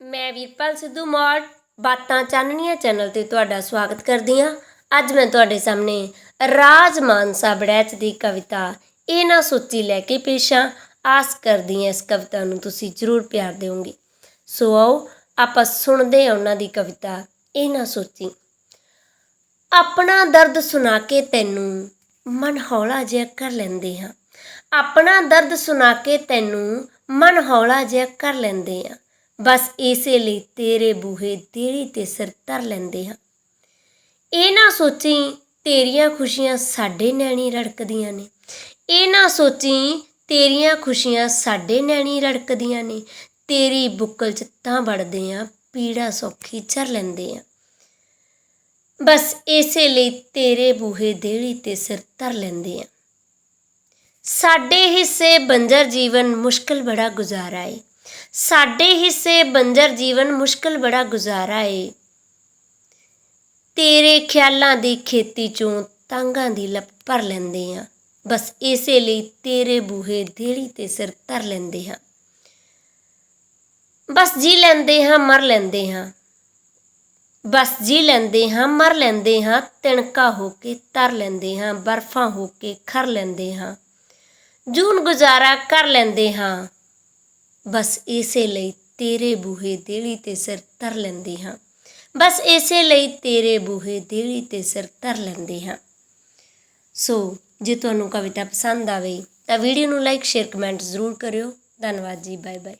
ਮੈਂ ਵੀਰਪਾਲ ਸਿੱਧੂ ਮੌੜ, ਬਾਤਾਂ ਚਾਨਣੀਆਂ ਚੈਨਲ ਤੇ ਤੁਹਾਡਾ ਸਵਾਗਤ ਕਰਦੀ ਹਾਂ। ਅੱਜ ਮੈਂ ਤੁਹਾਡੇ ਸਾਹਮਣੇ ਰਾਜ ਮਾਨਸਾ ਬੜੈਚ ਦੀ ਕਵਿਤਾ ਇਹ ਨਾ ਸੋਚੀ ਲੈ ਕੇ ਪੇਸ਼ਾਂ ਆਸ ਕਰਦੀ ਹਾਂ ਇਸ ਕਵਿਤਾ ਨੂੰ ਤੁਸੀਂ ਜ਼ਰੂਰ ਪਿਆਰ ਦਿਓਗੇ। ਸੋ ਆਓ, ਆਪਾਂ ਸੁਣਦੇ ਹਾਂ ਉਹਨਾਂ ਦੀ ਕਵਿਤਾ, ਇਹ ਨਾ ਸੋਚੀ। ਆਪਣਾ ਦਰਦ ਸੁਣਾ ਕੇ ਤੈਨੂੰ ਮਨ ਹੌਲਾ ਜਿਹਾ ਕਰ ਲੈਂਦੇ ਹਾਂ। ਆਪਣਾ ਦਰਦ ਸੁਣਾ ਕੇ ਤੈਨੂੰ ਮਨ ਹੌਲਾ ਜਿਹਾ ਕਰ ਲੈਂਦੇ ਹਾਂ। ਬਸ ਇਸੇ ਲਈ ਤੇਰੇ ਬੂਹੇ ਦੇੜੀ ਤੇ ਸਿਰ ਧਰ ਲੈਂਦੇ ਹਾਂ। ਇਹ ਨਾ ਸੋਚੀ ਤੇਰੀਆਂ ਖੁਸ਼ੀਆਂ ਸਾਡੇ ਨੈਣੀ ਰੜਕਦੀਆਂ ਨੇ। ਇਹ ਨਾ ਸੋਚੀ ਤੇਰੀਆਂ ਖੁਸ਼ੀਆਂ ਸਾਡੇ ਨੈਣੀ ਰੜਕਦੀਆਂ ਨੇ। ਤੇਰੀ ਬੁੱਕਲ ਚ ਤਾਂ ਵੜਦੇ ਆ ਪੀੜਾ ਸੌਖੀ ਚਰ ਲੈਂਦੇ ਆ ਬਸ ਇਸੇ ਲਈ ਤੇਰੇ ਬੂਹੇ ਦੇੜੀ ਤੇ ਸਿਰ ਧਰ ਲੈਂਦੇ ਆ ਸਾਡੇ ਹਿੱਸੇ ਬੰਜਰ ਜੀਵਨ ਮੁਸ਼ਕਲ ਬੜਾ ਗੁਜ਼ਾਰਾ ਏ। ਸਾਡੇ ਹਿੱਸੇ ਬੰਜਰ ਜੀਵਨ ਮੁਸ਼ਕਲ ਬੜਾ ਗੁਜ਼ਾਰਾ ਏ। ਤੇਰੇ ਖਿਆਲਾਂ ਦੀ ਖੇਤੀ ਚੋਂ ਤਾਂਗਾਂ ਦੀ ਲਪ ਭਰ ਲੈਂਦੇ ਆ। ਬਸ ਇਸੇ ਲਈ ਤੇਰੇ ਬੂਹੇ ਦੇੜੀ ਤੇ ਸਿਰ ਧਰ ਲੈਂਦੇ ਹਾਂ ਬਸ ਜੀ ਲੈਂਦੇ ਹਾਂ ਮਰ ਲੈਂਦੇ ਹਾਂ ਬਸ ਜੀ ਲੈਂਦੇ ਹਾਂ ਮਰ ਲੈਂਦੇ ਹਾਂ ਤਿਣਕਾ ਹੋ ਕੇ ਤਰ ਲੈਂਦੇ ਹਾਂ ਬਰਫਾਂ ਹੋ ਕੇ ਖਰ ਲੈਂਦੇ ਹਾਂ ਜੂਨ ਗੁਜ਼ਾਰਾ ਕਰ ਲੈਂਦੇ ਹਾਂ ਬਸ ਇਸੇ ਲਈ ਤੇਰੇ ਬੂਹੇ ਦੇੜੀ ਤੇ ਸਿਰ ਧਰ ਲੈਂਦੇ ਹਾਂ। ਬਸ ਇਸੇ ਲਈ ਤੇਰੇ ਬੂਹੇ ਦੇੜੀ ਤੇ ਸਿਰ ਧਰ ਲੈਂਦੇ ਹਾਂ। ਸੋ, ਜੇ ਤੁਹਾਨੂੰ ਕਵਿਤਾ ਪਸੰਦ ਆਵੇ ਤਾਂ ਵੀਡੀਓ ਨੂੰ ਲਾਈਕ, ਸ਼ੇਅਰ, ਕਮੈਂਟ ਜ਼ਰੂਰ ਕਰਿਓ। ਧੰਨਵਾਦ ਜੀ ਬਾਏ ਬਾਏ